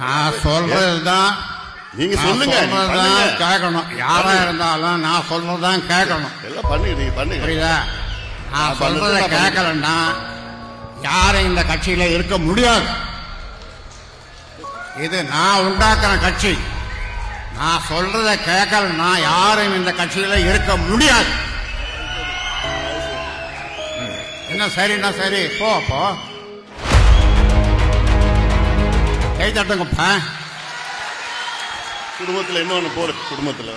நான் சொல்றதுதான். நீங்க சொல்லுங்க, பண்ணுங்க. கேட்கணும். யாரா இருந்தாலும் நான் சொல்றதுதான் கேட்கணும். எல்லாம் பண்ணுங்க நீங்க பண்ணுங்க புரியுதா? நான் சொல்றத கேட்கலன்னா யாரும் இந்த கட்சியில இருக்க முடியாது. இது நான் உண்டாக்குற கட்சி. நான் சொல்றத கேட்கலன்னா யாரும் இந்த கட்சியில இருக்க முடியாது. என்ன சரின்னா சரி? போ போ. கை தட்டுங்கப்பா குடும்பத்துல இன்னொன்னு போற குடும்பத்துல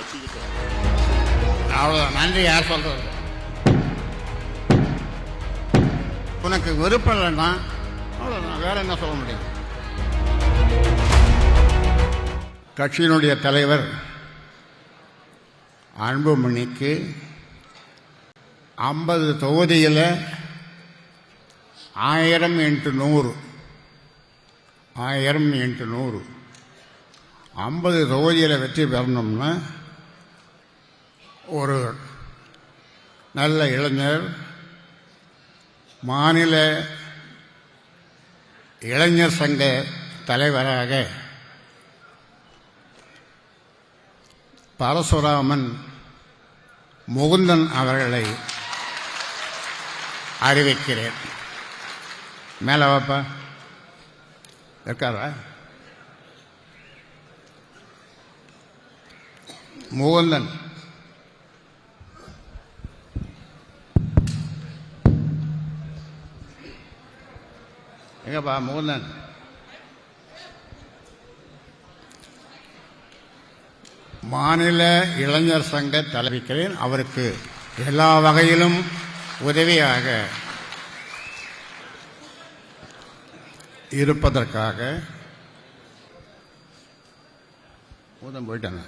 அவ்வளவுதான். நன்றி யார் சொல்றது? உனக்கு விருப்பம் இல்லைன்னா அவ்வளவுதான். வேற என்ன சொல்ல முடியும்? கட்சியினுடைய தலைவர் அன்புமணிக்கு ஐம்பது தொகுதியில் ஆயிரம் இன்ட்டு நூறு. ஆயிரம் இன்ட்டு நூறு. ஐம்பது தொகுதியில் வெற்றி பெறணும்னா ஒரு நல்ல இளைஞர் மாநில இளைஞர் சங்க தலைவராக பரசுராமன் முகுந்தன் அவர்களை அறிவிக்கிறேன். மேலே வாப்பா. இருக்காரா மூவல்லன் எங்கப்பா முகுந்தன் மாநில இளைஞர் சங்க தலைவிக்கிறேன் அவருக்கு எல்லா வகையிலும் உதவியாக இருப்பதற்காக ஊதம் போயிட்டாங்க.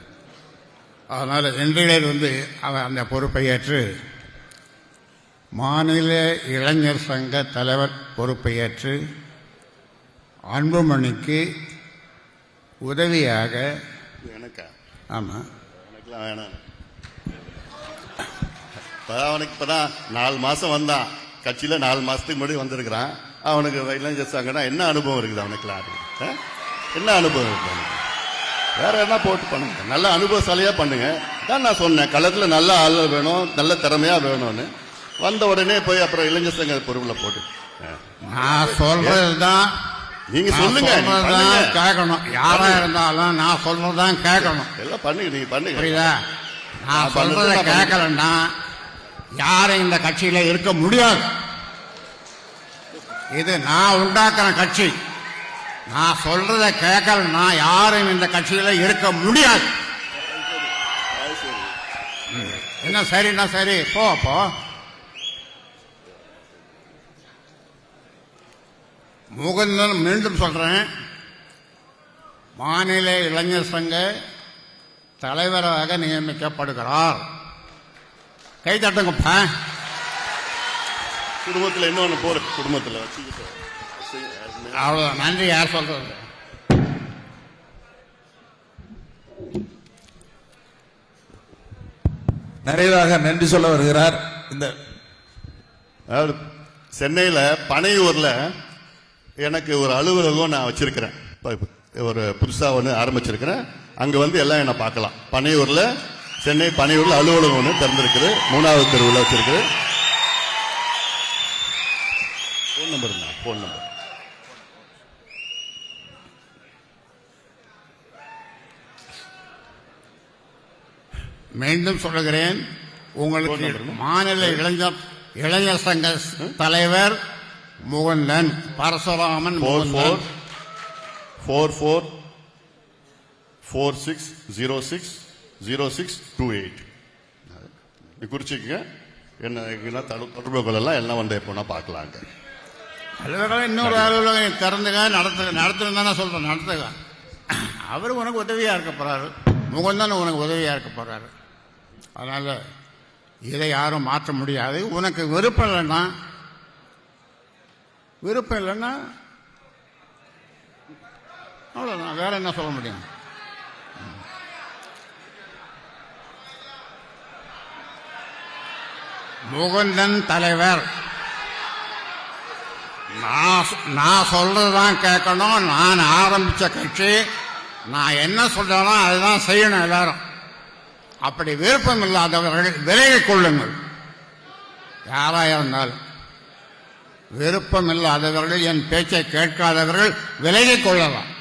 அதனால் இன்றையிலிருந்து வந்து அவர் அந்த பொறுப்பை ஏற்று மாநில இளைஞர் சங்க தலைவர் பொறுப்பை ஏற்று அன்புமணிக்கு உதவியாக எனக்கா? ஆமாம் எனக்குலாம் வேணாம். இப்பதான் அவனுக்கு இப்பதான் நாலு மாசம் வந்தான். கட்சியில நாலு மாசத்துக்கு முன்னாடி வந்திருக்கிறான். அவனுக்கு இளைஞர் சங்கம்னா என்ன அனுபவம் இருக்குது அவனுக்குலாம் ஆ? என்ன அனுபவம் இருக்கு அவனுக்கு? வேற என்ன போட்டு பண்ணுங்க? நல்ல அனுபவசாலியா பண்ணுங்க. தான் நான் சொன்னேன் களத்துல நல்ல ஆள் வேணும் நல்ல திறமையா வேணும்னு. வந்த உடனே போய் அப்புறம் இளைஞர் சங்க பொறுப்புல போட்டு. நான் நீங்க நான் சொல்லுங்க, நீங்க பண்ணுங்க. கேட்கணும். யாரா இருந்தாலும் நான் சொல்றதுதான் கேட்கணும். எல்லாம் பண்ணுங்க நீங்க பண்ணுங்க. புரியுதா? நான் சொல்றத. கேட்கலன்னா யாரும் இந்த கட்சியில இருக்க முடியாது. இது நான் உண்டாக்குற கட்சி. நான் சொல்றத கேட்கலன்னா யாரும் இந்த கட்சியில இருக்க முடியாது. ம். என்ன சரின்னா சரி? போ அப்போ முகுந்தன் மீண்டும் சொல்றேன். மாநில இளைஞர் சங்க தலைவராக நியமிக்கப்படுகிறார். கை தட்டுங்கப்பா. குடும்பத்துல இன்னொன்னு போற குடும்பத்துல வச்சுக்கிட்டு. அவ்வளவுதான். நன்றி யார் சொல்றது? நிறைவாக நன்றி சொல்ல வருகிறார். இந்த அதாவது சென்னையில பனையூர்ல எனக்கு ஒரு அலுவலகம் நான் வச்சிருக்கிறேன். இப்ப ஒரு புதுசா ஒன்று ஆரம்பிச்சிருக்கிறேன். அங்க வந்து எல்லாம் என்ன பார்க்கலாம். பனையூர்ல சென்னை பனையூர்ல அலுவலகம் ஒன்று திறந்திருக்குது. மூணாவது தெருவில் வச்சிருக்குது. ஃபோன் நம்பர் ஃபோன் நம்பர் மீண்டும் சொல்லுகிறேன் உங்களுக்கு மாநில இளைஞர் இளைஞர் சங்க தலைவர் Mukundan Parasuraman four four four four four six zero six zero six two eight குறிச்சிக்கங்க. என்ன என்ன தடு- தொடர்புகள் எல்லாம் எல்லாம் வந்து எப்போனா பார்க்கலாங்க. அலுவலகம் இன்னொரு அலுவலகம் திறந்துக நடத்து நடத்துன்னு தானே சொல்றேன் நடத்துக. அவர் உனக்கு உதவியா இருக்க போறாரு. முகந்தன் உனக்கு உதவியா இருக்க போறாரு. அதனால இதை யாரும் மாற்ற முடியாது. உனக்கு விருப்பம் இல்லைன்னா விருப்பம் இல்லைன்னா அவ்வளோதான் வேற என்ன சொல்ல முடியும்? முகுந்தன் தலைவர். நான் சொ- நான் சொல்றதுதான் கேட்கணும். நான் ஆரம்பிச்ச கட்சி. நான் என்ன சொல்றேனோ அதுதான் செய்யணும் எல்லாரும். அப்படி விருப்பம் இல்லாதவர்கள் விலகிக் கொள்ளுங்கள். யாராக இருந்தாலும். விருப்பம் இல்லாதவர்கள் என் பேச்சை கேட்காதவர்கள் விலகிக் கொள்ளலாம்.